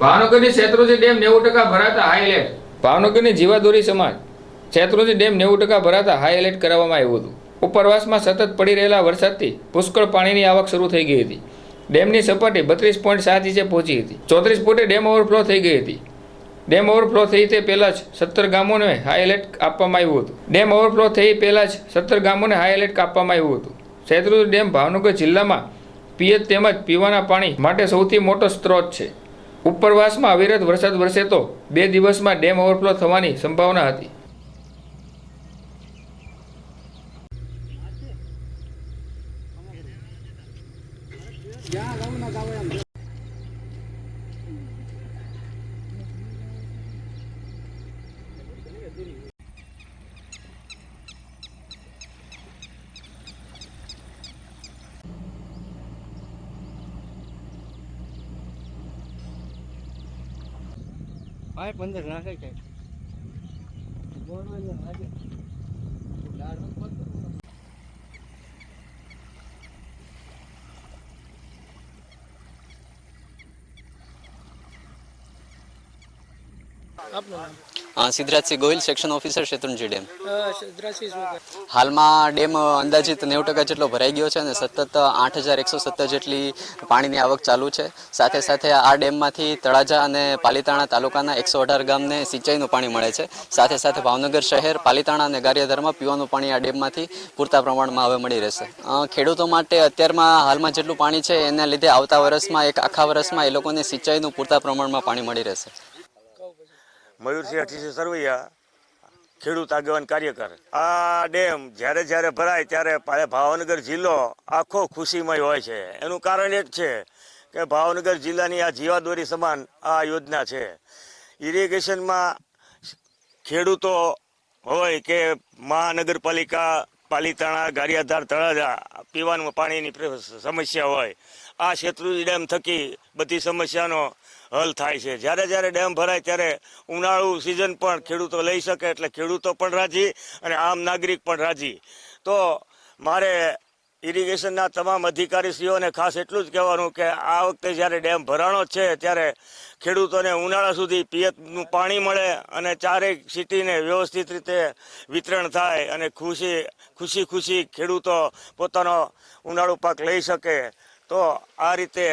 ભાવનગરની શેત્રુંજી ડેમ નેવું ટકા ભરાતા હાઈ એલર્ટ ભાવનગરની જીવાદોરી સમાજ શેત્રુંજી ડેમ નેવું ટકા ભરાતા હાઈ એલર્ટ કરવામાં આવ્યું હતું. ઉપરવાસમાં સતત પડી રહેલા વરસાદથી પુષ્કળ પાણીની આવક શરૂ થઈ ગઈ હતી. ડેમની સપાટી બત્રીસ પોઈન્ટ સાત ઇંચે પહોંચી હતી. ચોત્રીસ ફૂટે ડેમ ઓવરફ્લો થઈ ગઈ હતી. ડેમ ઓવરફ્લો થઈ તે પહેલાં જ સત્તર ગામોને હાઈ એલર્ટ આપવામાં આવ્યું હતું. ડેમ ઓવરફ્લો થઈ પહેલાં જ સત્તર ગામોને હાઈ એલર્ટ આપવામાં આવ્યું હતું. શેત્રુંજી ડેમ ભાવનગર જિલ્લામાં પિયત તેમજ પીવાના પાણી માટે સૌથી મોટો સ્ત્રોત છે. ઉપરવાસમાં અવિરત વરસાદ વરસે તો બે દિવસમાં ડેમ ઓવરફ્લો થવાની સંભાવના હતી. પાઇપ પંદર નાખે કે આપનું Siddharajsinh Gohil section officer Shetrunji dam? હાલમાં ડેમ અંદાજિત નેવું ટકા જેટલો ભરાઈ ગયો છે અને સતત આઠ હજાર એકસો સત્તર જેટલી પાણીની આવક ચાલુ છે. સાથે સાથે આ ડેમમાંથી તળાજા અને પાલીતાણા તાલુકાના એકસો અઢાર ગામને સિંચાઈનું પાણી મળે છે. સાથે સાથે ભાવનગર શહેર પાલીતાણા અને ગારિયાધારમાં પીવાનું પાણી આ ડેમમાંથી પૂરતા પ્રમાણમાં હવે મળી રહેશે. ખેડૂતો માટે અત્યારમાં હાલમાં જેટલું પાણી છે એના લીધે આવતા વર્ષમાં એક આખા વર્ષમાં એ લોકોને સિંચાઈનું પૂરતા પ્રમાણમાં પાણી મળી રહેશે. મયુરસિંહ અઠીસી સરવૈયા ખેડૂત આગેવાન કાર્યકર. આ ડેમ જ્યારે જ્યારે ભરાય ત્યારે ભાવનગર જિલ્લો આખો ખુશીમય હોય છે. એનું કારણ એ જ છે કે ભાવનગર જિલ્લાની આ જીવાદોરી સમાન આ યોજના છે. ઇરિગેશનમાં ખેડૂતો હોય કે મહાનગરપાલિકા, પાલીતાણા, ગારિયાધાર, તળાજા પીવાનું પાણીની સમસ્યા હોય આ શેત્રુજી ડેમ થકી બધી સમસ્યાનો હલ થાય છે. જ્યારે જ્યારે ડેમ ભરાય ત્યારે ઉનાળુ સિઝન પણ ખેડૂતો લઈ શકે એટલે ખેડૂતો પણ રાજી અને આમ નાગરિક પણ રાજી. તો મારે ઇરિગેશનના તમામ અધિકારીશ્રીઓને ખાસ એટલું જ કહેવાનું કે આ વખતે જ્યારે ડેમ ભરાણો છે ત્યારે ખેડૂતોને ઉનાળા સુધી પિયતનું પાણી મળે અને ચારેક સિટીને વ્યવસ્થિત રીતે વિતરણ થાય અને ખુશી ખુશી ખુશી ખેડૂતો પોતાનો ઉનાળુ પાક લઈ શકે. તો આ રીતે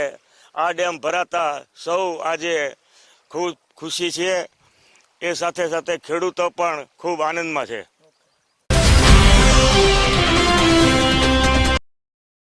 આ ડેમ ભરાતા સૌ આજે ખૂબ ખુશી છે. એ સાથે સાથે ખેડૂતો પણ ખૂબ આનંદમાં છે.